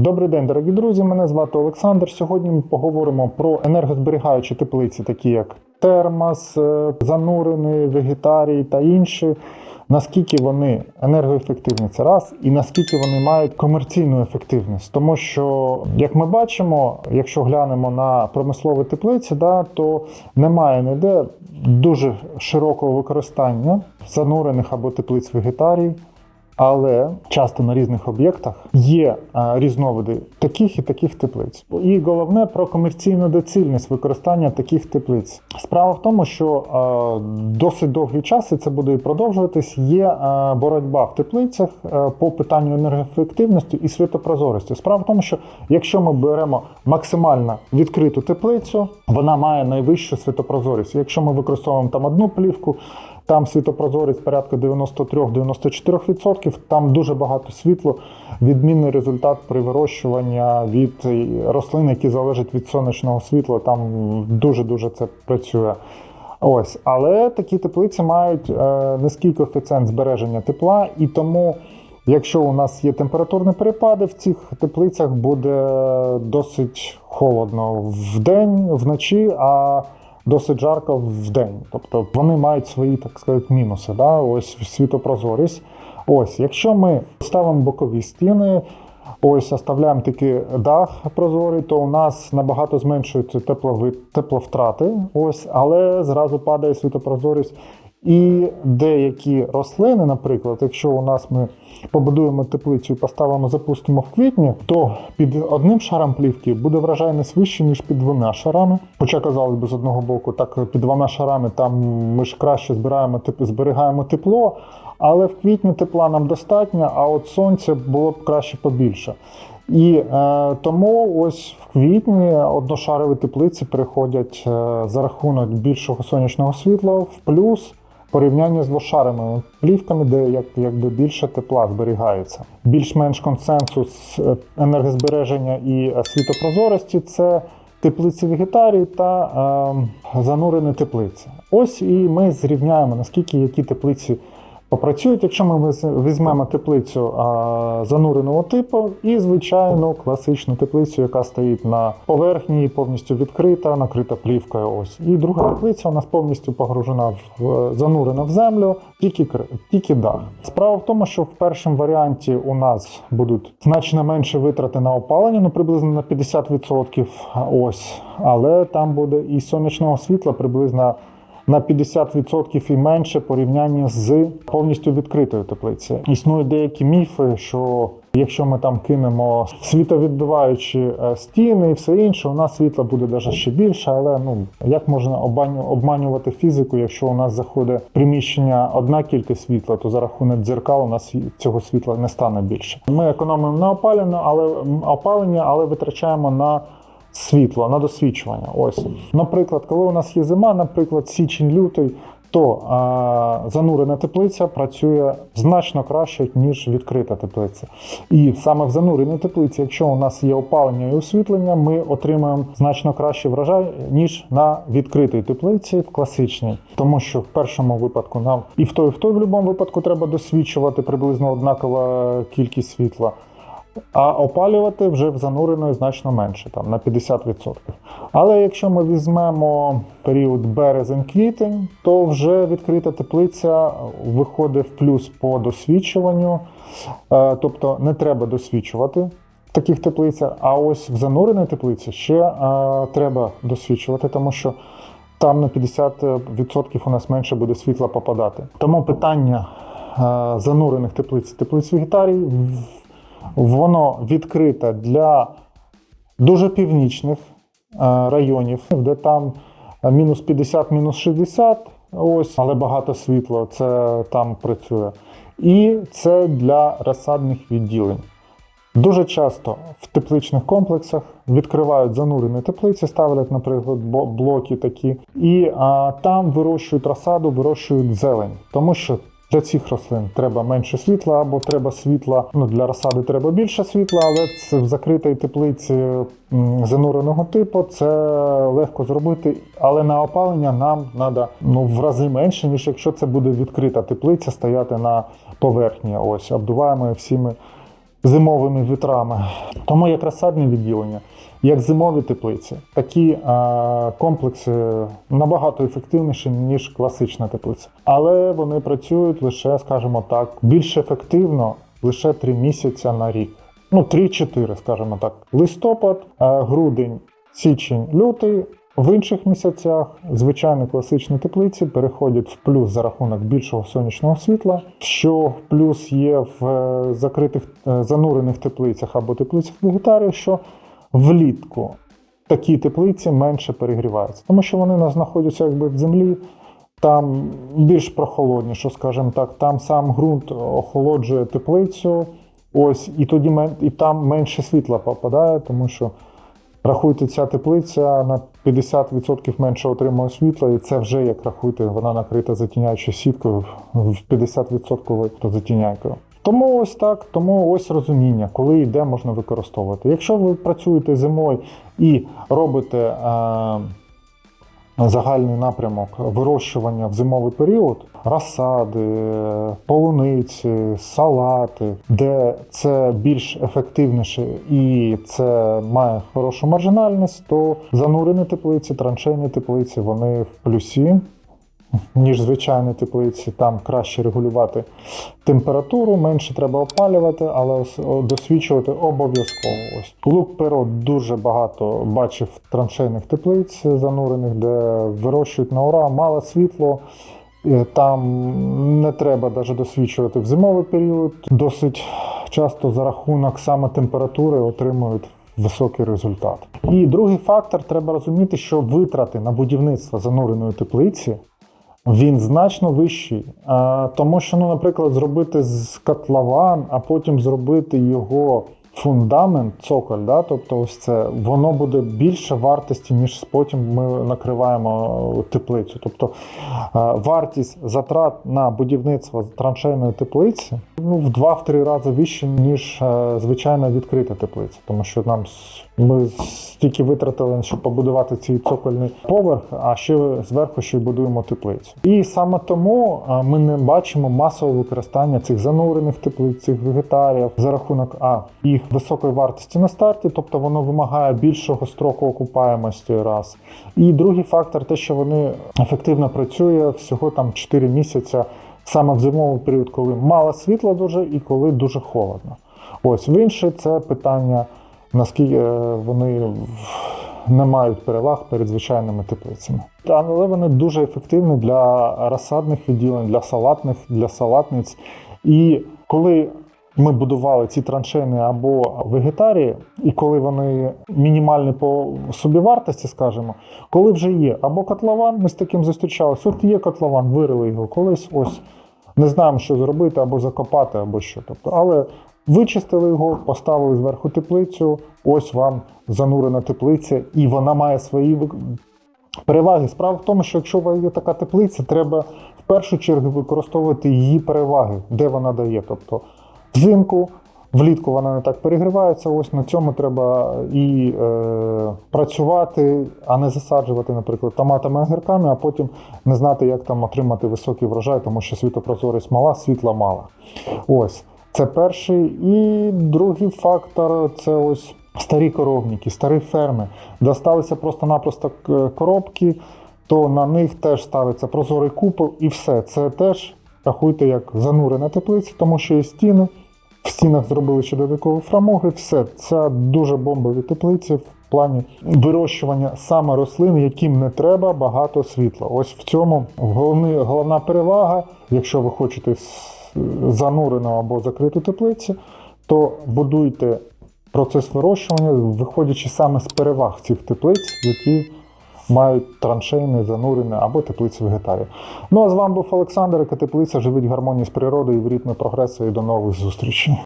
Добрий день, дорогі друзі. Мене звати Олександр. Сьогодні ми поговоримо про енергозберігаючі теплиці, такі як термос, е, занурений, вегетарій та інші. Наскільки вони енергоефективні, це раз, і наскільки вони мають комерційну ефективність, тому що, як ми бачимо, якщо глянемо на промислові теплиці, да, то немає ніде дуже широкого використання занурених або теплиць вегетарій. Але часто на різних об'єктах є е, різновиди таких і таких теплиць. І головне про комерційну доцільність використання таких теплиць. Справа в тому, що е, досить довгий час і це буде і продовжуватись. Є е, боротьба в теплицях по питанню енергоефективності і світопрозорості. Справа в тому, що якщо ми беремо максимально відкриту теплицю, вона має найвищу світопрозорість. Якщо ми використовуємо там одну плівку. Там світопрозорість порядка 93-94%, там дуже багато світло, відмінний результат при вирощуванні від рослин, які залежать від сонячного світла. Там дуже-дуже це працює. Ось, але такі теплиці мають е, низький коефіцієнт збереження тепла, і тому, якщо у нас є температурні перепади, в цих теплицях буде досить холодно вдень, вночі. а досить жарко в день. Тобто вони мають свої, так сказати, мінуси. Да? Ось світопрозорість. Ось, якщо ми ставимо бокові стіни, ось оставляємо тільки дах прозорий, то у нас набагато зменшуються тепловитепловтрати, ось, але зразу падає світопрозорість. І деякі рослини, наприклад, якщо у нас ми побудуємо теплицю і поставимо, запустимо в квітні, то під одним шаром плівки буде вражайність вище, ніж під двома шарами. Хоча, казалось би, з одного боку, так під двома шарами там ми ж краще збираємо зберігаємо тепло, але в квітні тепла нам достатньо, а от сонця було б краще побільше. І е, тому ось в квітні одношарові теплиці переходять е, за рахунок більшого сонячного світла в плюс порівнянні з двошарими плівками, де як, якби більше тепла зберігається. Більш-менш консенсус е, енергозбереження і е, світопрозорості це теплиці вегетарії та е, занурені теплиці. Ось і ми зрівняємо наскільки які теплиці попрацюють, якщо ми візьмемо теплицю зануреного типу і звичайну класичну теплицю, яка стоїть на поверхні, повністю відкрита, накрита плівкою. Ось і друга теплиця у нас повністю погружена в занурена в землю, тільки тільки дах. Справа в тому, що в першому варіанті у нас будуть значно менше витрати на опалення, ну приблизно на 50%. Ось, але там буде і сонячного світла приблизно на 50% і менше порівняння з повністю відкритою теплицею. Існують деякі міфи, що якщо ми там кинемо світовідбиваючі е, стіни і все інше, у нас світла буде навіть ще більше. Але ну як можна обманювати фізику, якщо у нас заходить приміщення одна кількість світла, то за рахунок дзеркал у нас цього світла не стане більше. Ми економимо на опалення, але опалення, але витрачаємо на світло на досвідчування. Ось, наприклад, коли у нас є зима, наприклад, січень-лютий, то а, занурена теплиця працює значно краще, ніж відкрита теплиця. І саме в зануреній теплиці, якщо у нас є опалення і освітлення, ми отримаємо значно кращий врожай, ніж на відкритій теплиці в класичній. Тому що в першому випадку нам і в той, і в той в будь-якому випадку треба досвідчувати приблизно однакова кількість світла. А опалювати вже в зануреною значно менше, там на 50%. Але якщо ми візьмемо період березень-квітень, то вже відкрита теплиця виходить в плюс по досвідчуванню, е, тобто не треба досвідчувати таких теплицях. А ось в зануреній теплиці ще е, треба досвідчувати, тому що там на 50% у нас менше буде світла попадати. Тому питання е, занурених теплиць, теплиць вегетарій Воно відкрите для дуже північних е, районів, де там мінус 50, мінус 60, ось, але багато світла, це там працює. І це для розсадних відділень. Дуже часто в тепличних комплексах відкривають занурені теплиці, ставлять, наприклад, блоки такі, і а, там вирощують розсаду, вирощують зелень, тому що для цих рослин треба менше світла, або треба світла. Ну для розсади треба більше світла, але це в закритій теплиці зануреного типу це легко зробити. Але на опалення нам треба ну в рази менше, ніж якщо це буде відкрита теплиця, стояти на поверхні. Ось обдуваємо всіми зимовими вітрами. Тому як розсадне відділення, як зимові теплиці, такі е, комплекси набагато ефективніші, ніж класична теплиця. Але вони працюють лише, скажімо так, більш ефективно лише 3 місяці на рік. Ну, 3-4, скажімо так. Листопад, е, грудень, січень, лютий. В інших місяцях звичайні класичні теплиці переходять в плюс за рахунок більшого сонячного світла, що плюс є в е, закритих е, занурених теплицях або теплицях вегетарів, що влітку такі теплиці менше перегріваються, тому що вони знаходяться якби в землі. Там більш прохолодніше, скажімо так, там сам ґрунт охолоджує теплицю, ось і тоді і там менше світла попадає, тому що рахуйте, ця теплиця на 50% менше отримує світла, і це вже як рахуйте, вона накрита затіняючою сіткою в 50% затіняйкою. Тому ось так, тому ось розуміння, коли і де можна використовувати. Якщо ви працюєте зимою і робите е, загальний напрямок вирощування в зимовий період, розсади, полуниці, салати, де це більш ефективніше і це має хорошу маржинальність, то занурені теплиці, траншейні теплиці, вони в плюсі. Ніж звичайні теплиці, там краще регулювати температуру, менше треба опалювати, але досвідчувати обов'язково. Ось лук перо дуже багато бачив траншейних теплиць занурених, де вирощують на ура, мало світло. Е, Там не треба навіть досвідчувати в зимовий період. Досить часто за рахунок саме температури отримують високий результат. І другий фактор треба розуміти, що витрати на будівництво зануреної теплиці він значно вищий. Тому що, ну, наприклад, зробити з котлован, а потім зробити його фундамент, цоколь, да, тобто ось це, воно буде більше вартості, ніж потім ми накриваємо теплицю. Тобто вартість затрат на будівництво траншейної теплиці ну, в 2-3 рази вище, ніж е, звичайна відкрита теплиця. Тому що нам ми стільки витратили, щоб побудувати цей цокольний поверх, а ще зверху ще й будуємо теплицю. І саме тому ми не бачимо масового використання цих занурених теплиць, цих вегетаріїв за рахунок а їх високої вартості на старті, тобто воно вимагає більшого строку окупаємості раз. І другий фактор те, що вони ефективно працює всього там 4 місяці. Саме в зимовий період, коли мало світла дуже і коли дуже холодно. Ось в інше це питання наскільки е, вони не мають переваг перед звичайними теплицями. Але вони дуже ефективні для розсадних відділень, для салатних, для салатниць. І коли ми будували ці траншейни або вегетарії, і коли вони мінімальні по собівартості, скажімо, коли вже є або котлован, ми з таким зустрічалися. От є котлован, вирили його колись, ось не знаємо, що зробити, або закопати, або що. Тобто, але вичистили його, поставили зверху теплицю. Ось вам занурена теплиця, і вона має свої переваги. Справа в тому, що якщо у вас є така теплиця, треба в першу чергу використовувати її переваги, де вона дає. Тобто взимку. Влітку вона не так перегрівається. Ось на цьому треба і е, працювати, а не засаджувати, наприклад, томатами огірками, а потім не знати, як там отримати високий врожай, тому що світопрозорість мала, світла мало. Ось це перший. І другий фактор це ось старі коровники, старі ферми. Досталися просто-напросто коробки, то на них теж ставиться прозорий купол, і все. Це теж рахуйте як занурена теплиця, тому що є стіни. В стінах зробили ще додаткові фрамуги. Все, це дуже бомбові теплиці в плані вирощування саме рослин, яким не треба багато світла. Ось в цьому головний, головна перевага, якщо ви хочете занурену або закриту теплицю, то будуйте процес вирощування, виходячи саме з переваг цих теплиць, які мають траншейни, занурене або теплиці вегетарів. Ну а з вами був Олександр, яка теплиця живить в гармонії з природою і в ритмі прогресу. І до нових зустрічей.